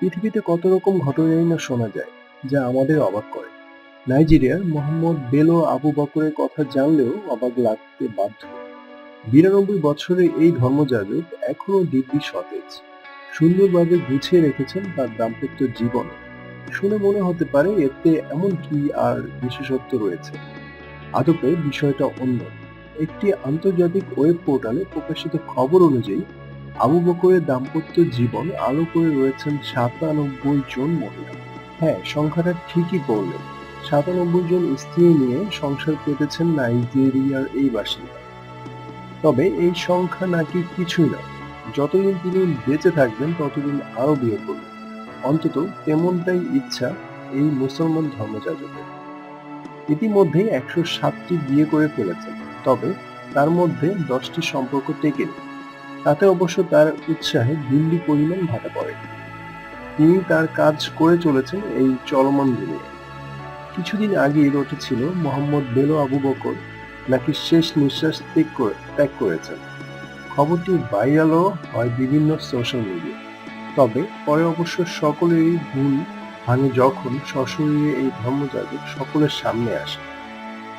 পৃথিবীতে কত রকম ঘটনাই না শোনা যায়, যা আমাদের অবাক করে। নাইজেরিয়ার মোহাম্মদ বেলো আবু বকরের কথা জানলেও অবাক লাগতে বাধ্য। বিরানব্বই বছরের এই ধর্মযাজক এখনও দিব্যি সতেজ। সুন্দরভাবে গুছিয়ে রেখেছেন তার দাম্পত্য জীবন। শুনে মনে হতে পারে এতে এমন কি আর বিশেষত্ব রয়েছে। আদপে বিষয়টা অন্য। একটি আন্তর্জাতিক ওয়েব পোর্টালে প্রকাশিত খবর অনুযায়ী আবু বকরের দাম্পত্য জীবন আলো করে রয়েছেন সাতানব্বই জন মহিলা। হ্যাঁ সংখ্যাটা ঠিকই বললেন। সাতানব্বই জন স্ত্রী নিয়ে সংসার পেতেছেন নাইজেরিয়ার এই বাসিন্দা। তবে এই সংখ্যা নাকি কিছুই নয়। যতদিন তিনি বেঁচে থাকবেন, ততদিন আরও বিয়ে করবেন। অন্তত তেমনটাই ইচ্ছা এই মুসলমান ধর্মযাজকের। ইতিমধ্যে একশো সাতটি বিয়ে করে ফেলেছেন, তবে তার মধ্যে দশটি সম্পর্ক টেকে নেই তাতে অবশ্য তার উৎসাহে দিল্লি পরিমাণ ভাটা পড়ে। তিনি তার কাজ করে চলেছেন এই চলমান দুনিয়ায় কিছুদিন আগেই রটেছিল মোহাম্মদ বেলো আবু বকর নাকি শেষ নিঃশ্বাস ত্যাগ করে, ত্যাগ করেছেন। খবরটি ভাইরালও হয় বিভিন্ন সোশ্যাল মিডিয়া তবে পরে অবশ্য সকলেরই ভুল ভাঙে যখন সশরীরে এই ধর্মযাজক সকলের সামনে আসে।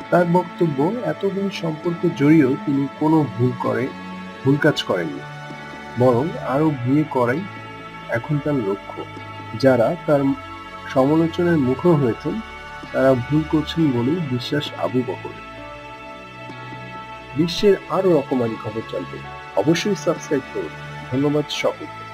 তার বক্তব্য, এতদিন সম্পর্কে জড়িয়েও তিনি কোনো ভুল করে ভুল কাজ করেননি, বরং আরও বিয়ে করাই এখন তার লক্ষ্য। যারা তার সমালোচনার মুখর হয়েছেন, তারা ভুল করছেন বলেই বিশ্বাস আবু বকর। বিশ্বের আরও রকমারি খবর জানতে অবশ্যই সাবস্ক্রাইব করুন। ধন্যবাদ সকলকে।